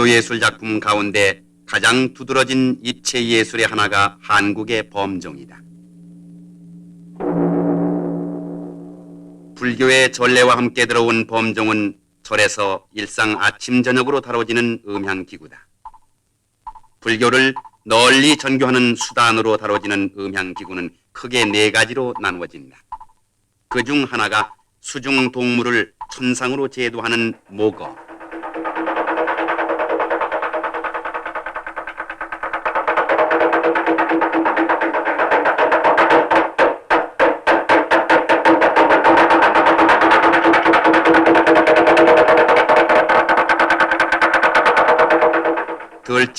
많은 불교 예술 작품 가운데 가장 두드러진 입체 예술의 하나가 한국의 범종이다. 불교의 전례와 함께 들어온 범종은 절에서 일상 아침 저녁으로 다뤄지는 음향기구다. 불교를 널리 전교하는 수단으로 다뤄지는 음향기구는 크게 네 가지로 나누어진다. 그 중 하나가 수중 동물을 천상으로 제도하는 목어.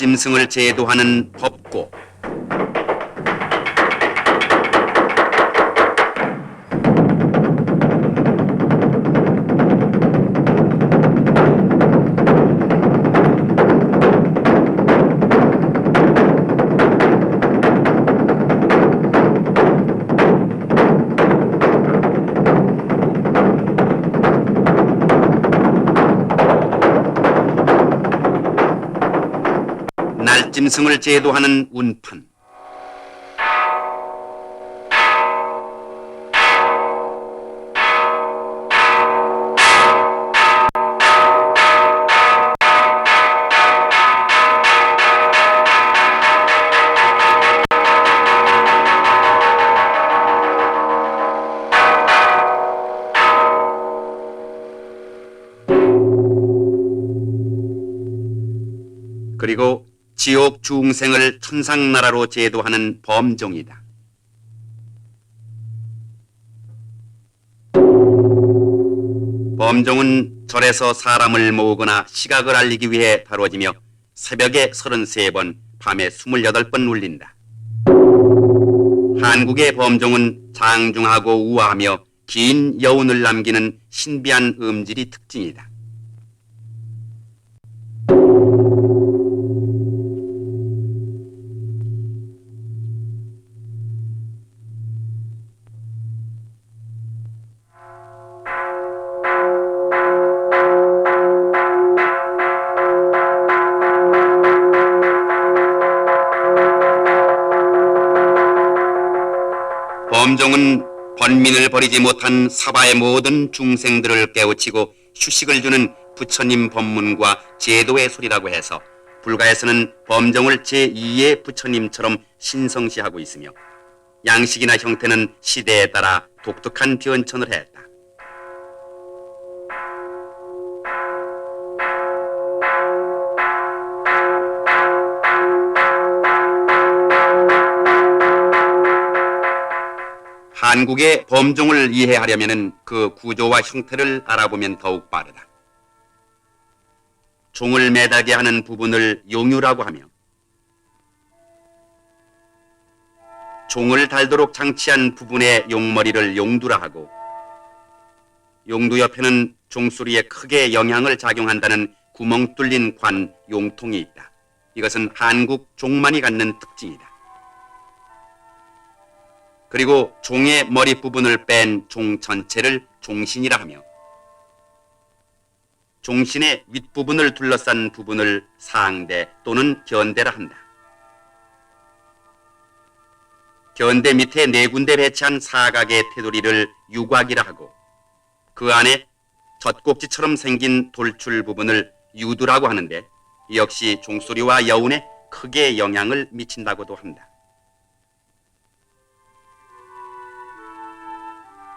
짐승을 제도하는 법 짐승을 제도하는 운판. 그리고 지옥 중생을 천상나라로 제도하는 범종이다. 범종은 절에서 사람을 모으거나 시각을 알리기 위해 다뤄지며 새벽에 33번, 밤에 28번 울린다. 한국의 범종은 장중하고 우아하며 긴 여운을 남기는 신비한 음질이 특징이다. 범종은 번민을 버리지 못한 사바의 모든 중생들을 깨우치고 휴식을 주는 부처님 법문과 제도의 소리라고 해서 불가에서는 범종을 제2의 부처님처럼 신성시하고 있으며 양식이나 형태는 시대에 따라 독특한 변천을 했다. 한국의 범종을 이해하려면 그 구조와 형태를 알아보면 더욱 빠르다. 종을 매달게 하는 부분을 용유라고 하며 종을 달도록 장치한 부분의 용머리를 용두라 하고 용두 옆에는 종소리에 크게 영향을 작용한다는 구멍 뚫린 관 용통이 있다. 이것은 한국 종만이 갖는 특징이다. 그리고 종의 머리 부분을 뺀 종 전체를 종신이라 하며 종신의 윗부분을 둘러싼 부분을 상대 또는 견대라 한다. 견대 밑에 네 군데 배치한 사각의 테두리를 유곽이라 하고 그 안에 젖꼭지처럼 생긴 돌출 부분을 유두라고 하는데 이 역시 종소리와 여운에 크게 영향을 미친다고도 한다.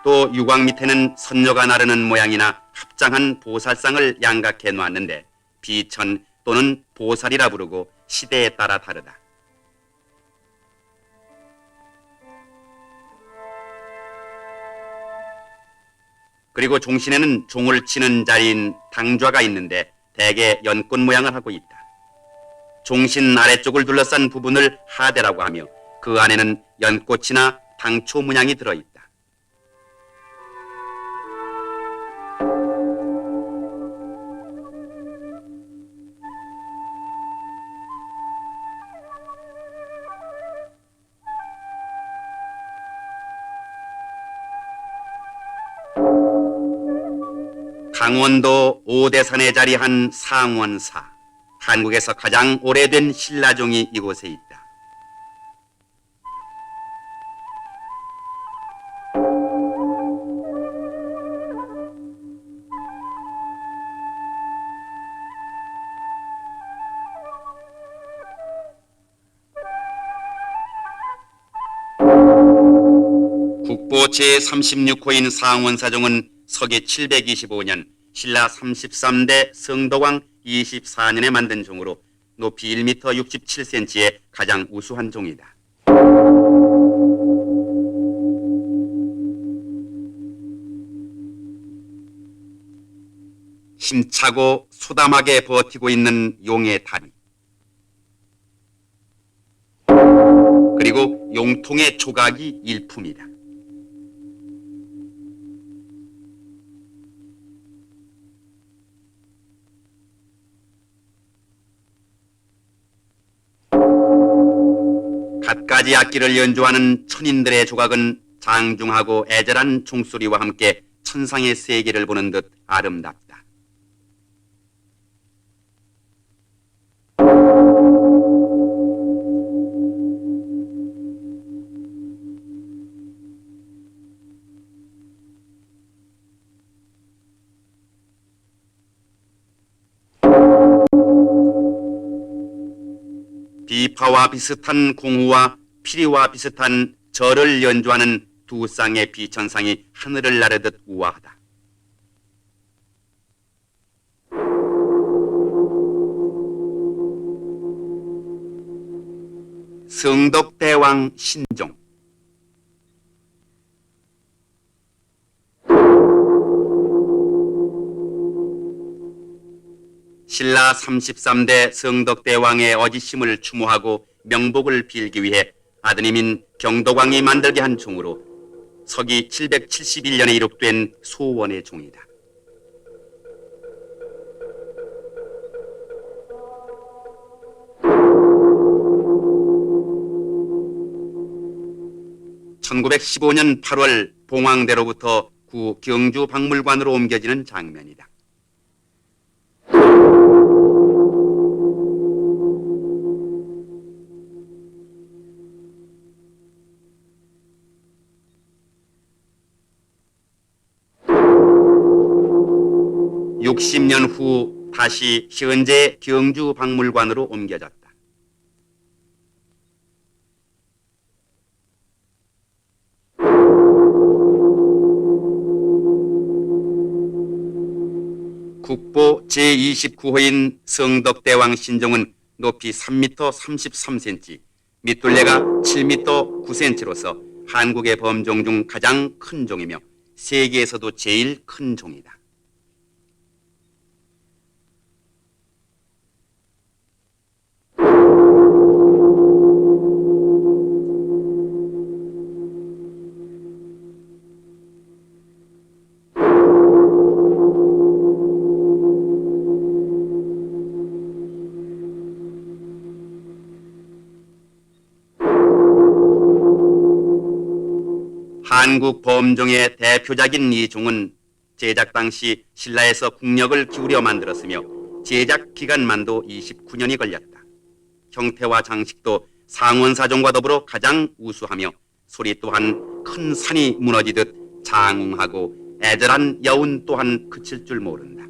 또 유곽 밑에는 선녀가 나르는 모양이나 합장한 보살상을 양각해 놓았는데 비천 또는 보살이라 부르고 시대에 따라 다르다. 그리고 종신에는 종을 치는 자리인 당좌가 있는데 대개 연꽃 모양을 하고 있다. 종신 아래쪽을 둘러싼 부분을 하대라고 하며 그 안에는 연꽃이나 당초 문양이 들어있다. 강원도 오대산에 자리한 상원사. 한국에서 가장 오래된 신라종이 이곳에 있다. 국보 제36호인 상원사종은 서기 725년 신라 33대 성덕왕 24년에 만든 종으로 높이 1m 67cm의 가장 우수한 종이다. 힘차고 소담하게 버티고 있는 용의 다리. 그리고 용통의 조각이 일품이다. 갖 가지 악기를 연주하는 천인들의 조각은 장중하고 애절한 종소리와 함께 천상의 세계를 보는 듯 아름답다. 비파와 비슷한 공후와 피리와 비슷한 절을 연주하는 두 쌍의 비천상이 하늘을 나르듯 우아하다. 성덕대왕 신종 신라 33대 성덕대왕의 어지심을 추모하고 명복을 빌기 위해 아드님인 경덕왕이 만들게 한 종으로 서기 771년에 이룩된 소원의 종이다. (1915년 8월) 봉황대로부터 구 경주 박물관으로 옮겨지는 장면이다. (60년) 후 다시 현재 경주 박물관으로 옮겨졌다. 국보 제29호인 성덕대왕 신종은 높이 3m 33cm, 밑둘레가 7m 9cm로서 한국의 범종 중 가장 큰 종이며 세계에서도 제일 큰 종이다. 한국 범종의 대표작인 이 종은 제작 당시 신라에서 국력을 기울여 만들었으며 제작 기간만도 29년이 걸렸다. 형태와 장식도 상원사종과 더불어 가장 우수하며 소리 또한 큰 산이 무너지듯 장웅하고 애절한 여운 또한 그칠 줄 모른다.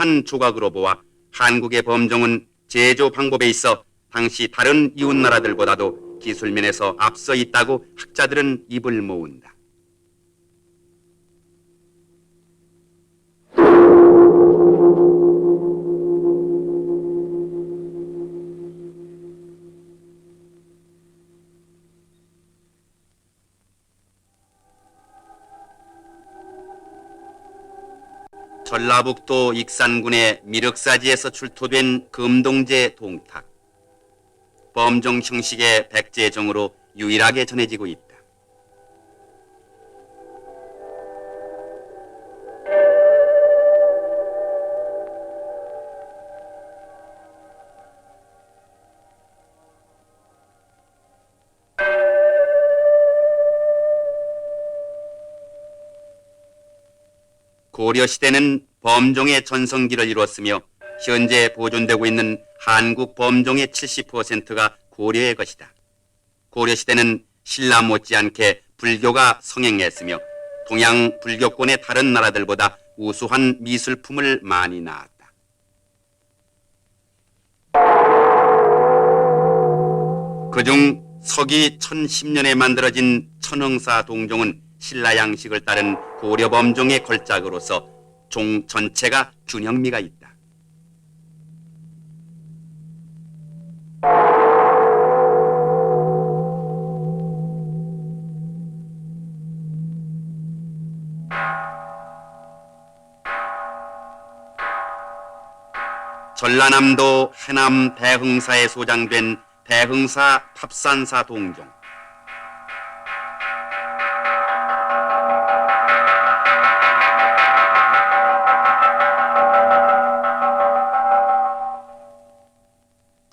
한 조각으로 보아 한국의 범종은 제조 방법에 있어 당시 다른 이웃 나라들보다도 기술면에서 앞서 있다고 학자들은 입을 모은다. 전라북도 익산군의 미륵사지에서 출토된 금동제 동탁. 범종 형식의 백제종으로 유일하게 전해지고 있다. 고려 시대는 범종의 전성기를 이뤘으며 현재 보존되고 있는 한국 범종의 70%가 고려의 것이다. 고려 시대는 신라 못지않게 불교가 성행했으며 동양 불교권의 다른 나라들보다 우수한 미술품을 많이 낳았다. 그중 서기 1010년에 만들어진 천흥사 동종은 신라 양식을 따른 고려 범종의 걸작으로서 종 전체가 균형미가 있다. 전라남도 해남 대흥사에 소장된 대흥사 탑산사 동종.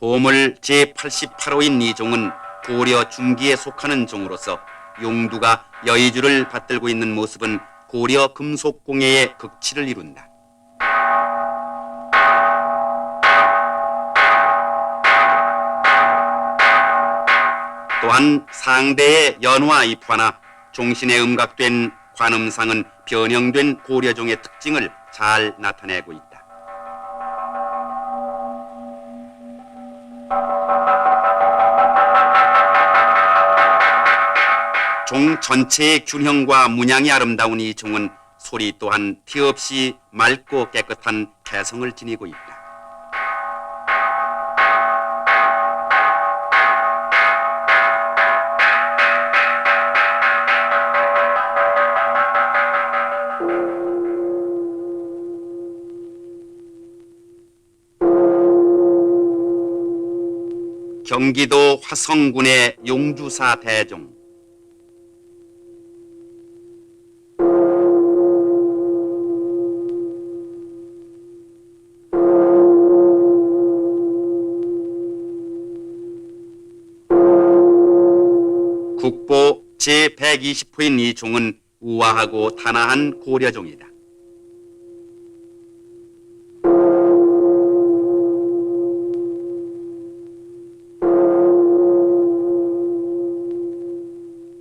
보물 제88호인 이 종은 고려 중기에 속하는 종으로서 용두가 여의주를 받들고 있는 모습은 고려 금속공예의 극치를 이룬다. 또한 상대의 연화 입화나 종신에 음각된 관음상은 변형된 고려종의 특징을 잘 나타내고 있다. 종 전체의 균형과 문양이 아름다운 이 종은 소리 또한 티 없이 맑고 깨끗한 개성을 지니고 있다. 경기도 화성군의 용주사 대종 제120호인 이 종은 우아하고 단아한 고려종이다.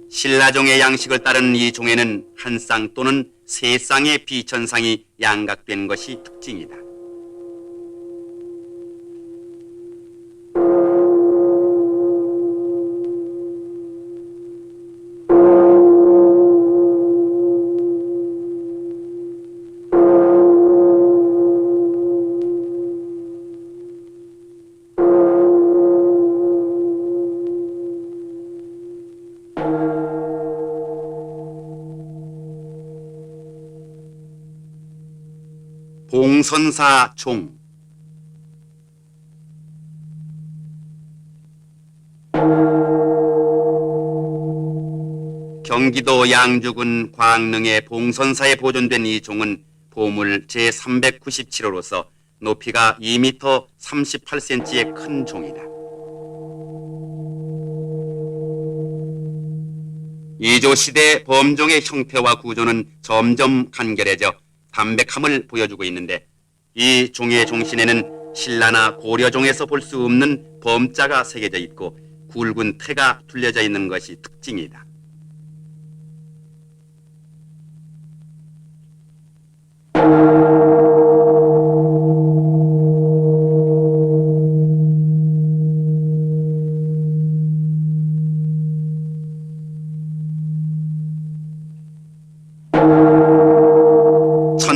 신라종의 양식을 따른 이 종에는 한 쌍 또는 세 쌍의 비천상이 양각된 것이 특징이다. 봉선사 종 경기도 양주군 광릉의 봉선사에 보존된 이 종은 보물 제397호로서 높이가 2m 38cm의 큰 종이다. 이조 시대 범종의 형태와 구조는 점점 간결해져 담백함을 보여주고 있는데 이 종의 종신에는 신라나 고려종에서 볼 수 없는 범자가 새겨져 있고 굵은 태가 둘려져 있는 것이 특징이다.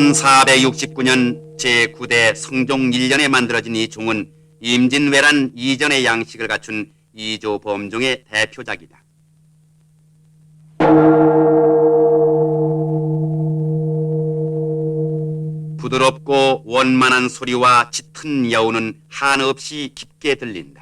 (1469년) 제9대 성종 1년에 만들어진 이 종은 임진왜란 이전의 양식을 갖춘 이조 범종의 대표작이다. 부드럽고 원만한 소리와 짙은 여우는 한없이 깊게 들린다.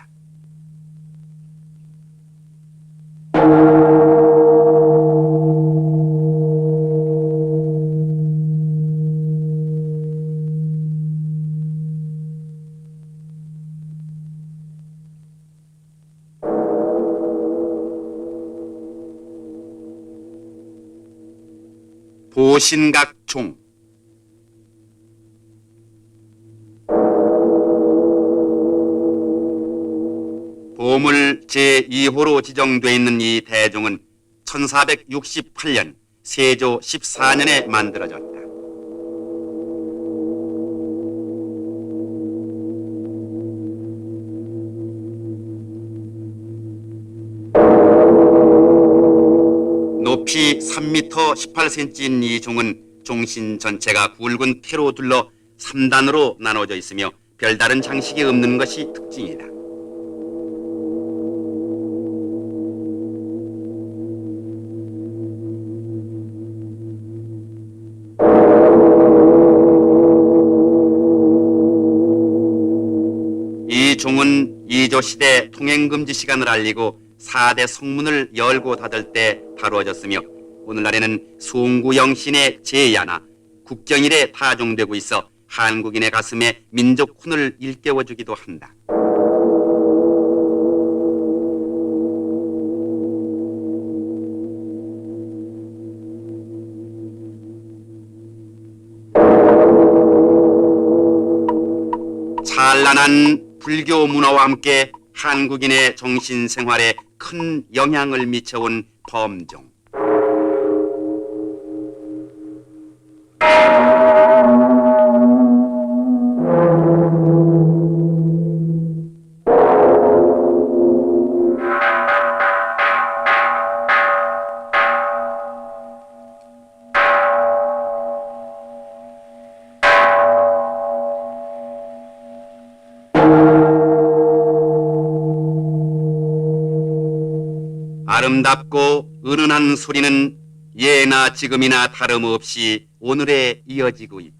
보신각종 보물 제2호로 지정돼 있는 이 대종은 1468년 세조 14년에 만들어졌다. 높이 3m 18cm인 이 종은 종신 전체가 굵은 태로 둘러 3단으로 나눠져 있으며 별다른 장식이 없는 것이 특징이다. 이 종은 이조 시대 통행금지 시간을 알리고 4대 성문을 열고 닫을 때 다루어졌으며 오늘날에는 송구영신의 제야나 국경일에 파종되고 있어 한국인의 가슴에 민족 혼을 일깨워주기도 한다. 찬란한 불교 문화와 함께 한국인의 정신 생활에 큰 영향을 미쳐온 범종. 아름답고 은은한 소리는 예나 지금이나 다름없이 오늘에 이어지고 있다.